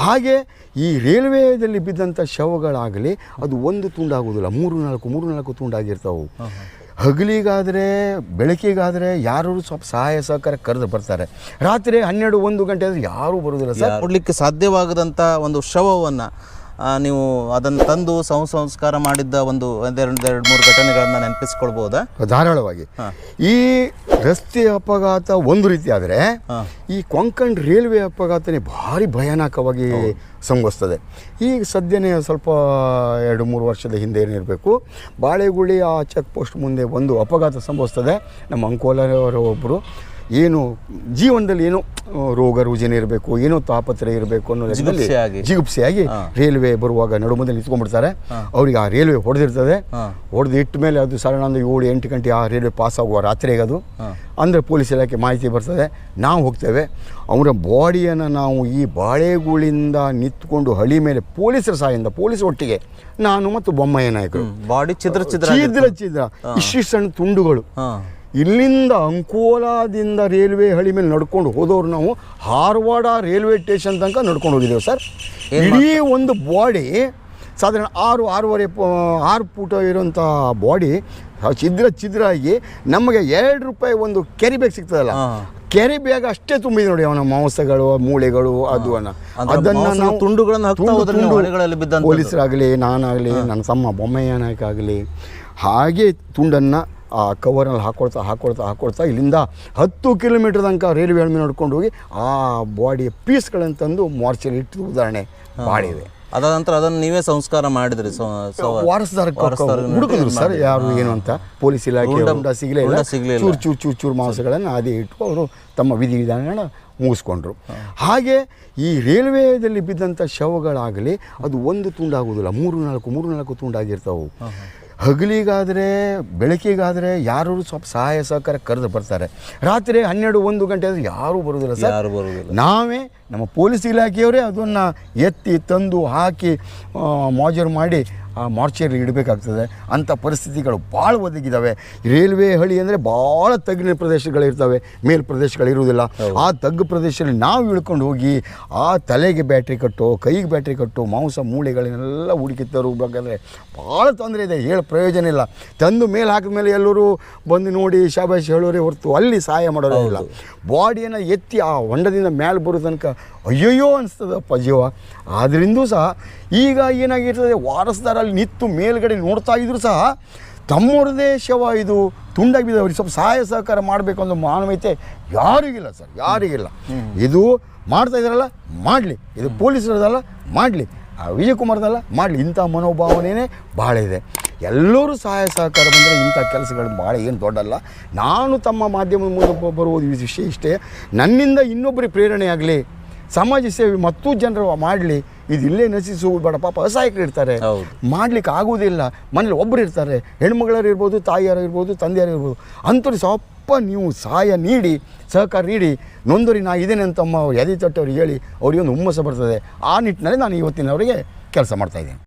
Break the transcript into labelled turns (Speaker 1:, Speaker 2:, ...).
Speaker 1: ಹಾಗೆ ಈ ರೈಲ್ವೇದಲ್ಲಿ ಬಿದ್ದಂಥ ಶವಗಳಾಗಲಿ ಅದು ಒಂದು ತುಂಡಾಗೋದಿಲ್ಲ ಮೂರು ನಾಲ್ಕು ಮೂರು ನಾಲ್ಕು ತುಂಡಾಗಿರ್ತಾವೆ. ಹಗಲಿಗಾದರೆ ಬೆಳಕಿಗಾದರೆ ಯಾರು ಸ್ವಲ್ಪ ಸಹಾಯ ಸಹಕಾರ ಕರೆದು ಬರ್ತಾರೆ. ರಾತ್ರಿ ಹನ್ನೆರಡು ಒಂದು ಗಂಟೆ ಆದರೆ ಯಾರೂ ಬರೋದಿಲ್ಲ ಸರ್.
Speaker 2: ಕೊಡಲಿಕ್ಕೆ ಸಾಧ್ಯವಾಗದಂಥ ಒಂದು ಶವವನ್ನು ನೀವು ಅದನ್ನು ತಂದು ಸಂಸ್ಕಾರ ಮಾಡಿದ್ದ ಒಂದು ಒಂದೆರಡು ಎರಡು ಮೂರು ಘಟನೆಗಳನ್ನು ನೆನಪಿಸ್ಕೊಳ್ಬೋದಾ?
Speaker 1: ಧಾರಾಳವಾಗಿ. ಈ ರಸ್ತೆ ಅಪಘಾತ ಒಂದು ರೀತಿ ಆದರೆ ಈ ಕೊಂಕಣ್ ರೈಲ್ವೆ ಅಪಘಾತನೇ ಭಾರಿ ಭಯಾನಕವಾಗಿ ಸಂಭವಿಸ್ತದೆ. ಈಗ ಸದ್ಯನೇ ಸ್ವಲ್ಪ ಎರಡು ಮೂರು ವರ್ಷದ ಹಿಂದೆ ಏನಿರಬೇಕು ಬಾಳೆಗುಳಿ ಆ ಚೆಕ್ ಪೋಸ್ಟ್ ಮುಂದೆ ಒಂದು ಅಪಘಾತ ಸಂಭವಿಸ್ತದೆ. ನಮ್ಮ ಅಂಕೋಲರವರು ಒಬ್ಬರು ಏನು ಜೀವನದಲ್ಲಿ ಏನೋ ರೋಗ ರುಜಿನ ಇರಬೇಕು ಏನೋ ತಾಪತ್ರೆ ಇರಬೇಕು ಅನ್ನೋ
Speaker 2: ಜಿಗುಪ್ಸೆಯಾಗಿ.
Speaker 1: ರೈಲ್ವೆ ಬರುವಾಗ ನಡುಮದಲ್ಲಿ ನಿಂತ್ಕೊಂಡ್ಬಿಡ್ತಾರೆ. ಅವ್ರಿಗೆ ಆ ರೈಲ್ವೆ ಹೊಡೆದಿರ್ತದೆ. ಹೊಡೆದು ಇಟ್ಟ ಮೇಲೆ ಅದು ಸಾಧಾರಣ ಒಂದು ಏಳು ಎಂಟು ಗಂಟೆ ಆ ರೈಲ್ವೆ ಪಾಸ್ ಆಗುವ ರಾತ್ರಿಗೆ ಅದು ಅಂದರೆ ಪೊಲೀಸ್ ಇಲಾಖೆ ಮಾಹಿತಿ ಬರ್ತದೆ. ನಾವು ಹೋಗ್ತೇವೆ. ಅವರ ಬಾಡಿಯನ್ನು ನಾವು ಈ ಬಾಳೆಗುಳಿಂದ ನಿಂತ್ಕೊಂಡು ಹಳಿ ಮೇಲೆ ಪೊಲೀಸರ ಸಹಾಯದಿಂದ ಪೊಲೀಸ್ ಒಟ್ಟಿಗೆ ನಾನು ಮತ್ತು ಬೊಮ್ಮಯ್ಯ ನಾಯಕರು.
Speaker 2: ಬಾಡಿ ಚಿದ್ರ ಚಿದ್ರ
Speaker 1: ಚಿದ್ರ ಚಿದ್ರ ಇಷ್ಟು ಸಣ್ಣ ತುಂಡುಗಳು. ಇಲ್ಲಿಂದ ಅಂಕೋಲಾದಿಂದ ರೈಲ್ವೆ ಹಳಿ ಮೇಲೆ ನಡ್ಕೊಂಡು ಹೋದವ್ರು ನಾವು ಹಾರವಾಡ ರೈಲ್ವೆ ಸ್ಟೇಷನ್ ತನಕ ನಡ್ಕೊಂಡು ಹೋಗಿದ್ದೇವೆ ಸರ್. ಇಡೀ ಒಂದು ಬಾಡಿ ಸಾಧಾರಣ ಆರು ಆರೂವರೆ ಪ- ಆರು ಫೂಟ ಇರುವಂಥ ಬಾಡಿ ಛಿದ್ರ ಛಿದ್ರ ಆಗಿ ನಮಗೆ ಎರಡು ರೂಪಾಯಿ ಒಂದು ಕೆರಿ ಬ್ಯಾಗ್ ಸಿಗ್ತದಲ್ಲ ಕೆರಿ ಬ್ಯಾಗ್ ಅಷ್ಟೇ ತುಂಬಿದೆ ನೋಡಿ ಅವನ ಮಾಂಸಗಳು ಮೂಳೆಗಳು ಅದು ಅದನ್ನ ನಾವು
Speaker 2: ತುಂಡುಗಳನ್ನು.
Speaker 1: ಪೊಲೀಸರಾಗಲಿ ನಾನಾಗಲಿ ನನ್ನ ತಮ್ಮ ಬೊಮ್ಮಯ್ಯ ನಾಯಕ ಆಗಲಿ ಹಾಗೆ ತುಂಡನ್ನು ಆ ಕವರ್ನಲ್ಲಿ ಹಾಕೊಳ್ತಾ ಹಾಕೊಳ್ತಾ ಹಾಕೊಳ್ತಾ ಇಲ್ಲಿಂದ ಹತ್ತು ಕಿಲೋಮೀಟರ್ ತನಕ ರೈಲ್ವೆ ಮೇಲೆ ನಡ್ಕೊಂಡು ಹೋಗಿ ಆ ಬಾಡಿಯ ಪೀಸ್ಗಳನ್ನು ತಂದು ಮಾರ್ಚಲ್ಲಿ ಇಟ್ಟು ಉದಾಹರಣೆ ಮಾಡಿದೆ
Speaker 2: ಅದಾದ ನಂತರ ಅದನ್ನು ನೀವೇ ಸಂಸ್ಕಾರ ಮಾಡಿದ್ರಿ
Speaker 1: ಹುಡುಕಿದ್ರು ಸರ್ ಯಾರು ಏನು ಅಂತ. ಪೊಲೀಸ್ ಇಲಾಖೆ
Speaker 2: ಸಿಗ್ಲಿಲ್ಲ.
Speaker 1: ಚೂರು ಚೂರು ಚೂರು ಚೂರು ಮಾಂಸಗಳನ್ನು ಅದೇ ಇಟ್ಟು ಅವರು ತಮ್ಮ ವಿಧಿವಿಧಾನಗಳನ್ನ ಮುಗಿಸ್ಕೊಂಡ್ರು. ಹಾಗೆ ಈ ರೈಲ್ವೆದಲ್ಲಿ ಬಿದ್ದಂಥ ಶವಗಳಾಗಲಿ ಅದು ಒಂದು ತುಂಡಾಗುವುದಿಲ್ಲ. ಮೂರು ನಾಲ್ಕು ಮೂರು ನಾಲ್ಕು ತುಂಡಾಗಿರ್ತಾವೆ. ಹಗಲಿಗಾದರೆ ಬೆಳಕಿಗಾದರೆ ಯಾರು ಸ್ವಲ್ಪ ಸಹಾಯ ಸಹಕಾರ ಕರೆದು ಬರ್ತಾರೆ. ರಾತ್ರಿ ಹನ್ನೆರಡು ಒಂದು ಗಂಟೆ ಆದರೆ ಯಾರೂ ಬರೋದಿಲ್ಲ ಸರ್.
Speaker 2: ಯಾರು ಬರುವುದಿಲ್ಲ.
Speaker 1: ನಾವೇ ನಮ್ಮ ಪೊಲೀಸ್ ಇಲಾಖೆಯವರೇ ಅದನ್ನು ಎತ್ತಿ ತಂದು ಹಾಕಿ ಮಾಜರ್ ಮಾಡಿ ಆ ಮಾರ್ಚಲ್ಲಿ ಇಡಬೇಕಾಗ್ತದೆ. ಅಂಥ ಪರಿಸ್ಥಿತಿಗಳು ಭಾಳ ಒದಗಿದ್ದಾವೆ ರೈಲ್ವೆ ಹಳಿ ಅಂದರೆ ಭಾಳ ತಗ್ಗಿನ ಪ್ರದೇಶಗಳಿರ್ತವೆ. ಮೇಲ್ ಪ್ರದೇಶಗಳಿರುವುದಿಲ್ಲ ಆ ತಗ್ಗು ಪ್ರದೇಶದಲ್ಲಿ ನಾವು ಇಳ್ಕೊಂಡು ಹೋಗಿ ಆ ತಲೆಗೆ ಬ್ಯಾಟ್ರಿ ಕಟ್ಟು ಕೈಗೆ ಬ್ಯಾಟ್ರಿ ಕಟ್ಟು ಮಾಂಸ ಮೂಳೆಗಳನ್ನೆಲ್ಲ ಹುಡುಕಿ ತರಬೇಕಾದ್ರೆ ಭಾಳ ತೊಂದರೆ ಇದೆ. ಹೇಳಿ ಪ್ರಯೋಜನ ಇಲ್ಲ. ತಂದು ಮೇಲೆ ಹಾಕಿದ ಮೇಲೆ ಎಲ್ಲರೂ ಬಂದು ನೋಡಿ ಶಾಬಾಶ್ ಹೇಳೋರೇ ಹೊರತು ಅಲ್ಲಿ ಸಹಾಯ ಮಾಡೋರಿಲ್ಲ ಬಾಡಿಯನ್ನು ಎತ್ತಿ ಆ ಹೊಂಡದಿಂದ ಮೇಲೆ ಬರೋ ತನಕ ಅಯ್ಯಯ್ಯೋ ಅನಿಸ್ತದಪ್ಪ ಜೀವ. ಆದ್ರಿಂದೂ ಸಹ ಈಗ ಏನಾಗಿರ್ತದೆ ವಾರಸ್ದಾರಲ್ಲಿ ನಿಂತು ಮೇಲ್ಗಡೆ ನೋಡ್ತಾ ಇದ್ರು ಸಹ ತಮ್ಮವ್ರದೇ ಶವ ಇದು ತುಂಡಾಗಿ ಅವ್ರಿಗೆ ಸ್ವಲ್ಪ ಸಹಾಯ ಸಹಕಾರ ಮಾಡಬೇಕು ಅನ್ನೋ ಮಾನವೀಯತೆ ಯಾರಿಗಿಲ್ಲ ಸರ್ ಯಾರಿಗಿಲ್ಲ ಇದು ಮಾಡ್ತಾ ಇದ್ದಾರಲ್ಲ ಮಾಡಲಿ. ಇದು ಪೊಲೀಸರದಲ್ಲ, ಮಾಡಲಿ. ವಿಜಯಕುಮಾರ್ದಲ್ಲ, ಮಾಡಲಿ. ಇಂಥ ಮನೋಭಾವನೆಯೇ ಭಾಳ ಇದೆ. ಎಲ್ಲರೂ ಸಹಾಯ ಸಹಕಾರ ಬಂದರೆ ಇಂಥ ಕೆಲಸಗಳು ಭಾಳ ಏನು ದೊಡ್ಡಲ್ಲ. ನಾನು ತಮ್ಮ ಮಾಧ್ಯಮದ ಮೂಲಕ ಬರುವುದು ವಿಷಯ ಇಷ್ಟೇ. ನನ್ನಿಂದ ಇನ್ನೊಬ್ಬರಿಗೆ ಪ್ರೇರಣೆ ಆಗಲಿ. ಸಮಾಜ ಸೇವೆ ಮತ್ತೂ ಜನರು ಮಾಡಲಿ ಇದು ಇಲ್ಲೇ ನಶಿಸಿ ಬೇಡ ಪಾಪ ಅಸಹಾಯಕರು ಇರ್ತಾರೆ. ಮಾಡ್ಲಿಕ್ಕೆ ಆಗೋದಿಲ್ಲ ಮನೇಲಿ ಒಬ್ಬರು ಇರ್ತಾರೆ. ಹೆಣ್ಮಗಳರು ಇರ್ಬೋದು ತಾಯಿಯರು ಇರ್ಬೋದು ತಂದೆಯರು ಇರ್ಬೋದು. ಅಂಥವ್ರು ಸ್ವಲ್ಪ ನೀವು ಸಹಾಯ ನೀಡಿ ಸಹಕಾರ ನೀಡಿ. ನೊಂದರಿ ನಾ ಇದ್ದೇನೆ ಅಂತ ತಮ್ಮ ಎದೆ ತಟ್ಟವ್ರಿಗೆ ಹೇಳಿ ಅವರಿಗೆ ಒಂದು ಹುಮ್ಮಸ ಬರ್ತದೆ. ಆ ನಿಟ್ಟಿನಲ್ಲಿ ನಾನು ಇವತ್ತಿನವರಿಗೆ ಕೆಲಸ ಮಾಡ್ತಾಯಿದ್ದೀನಿ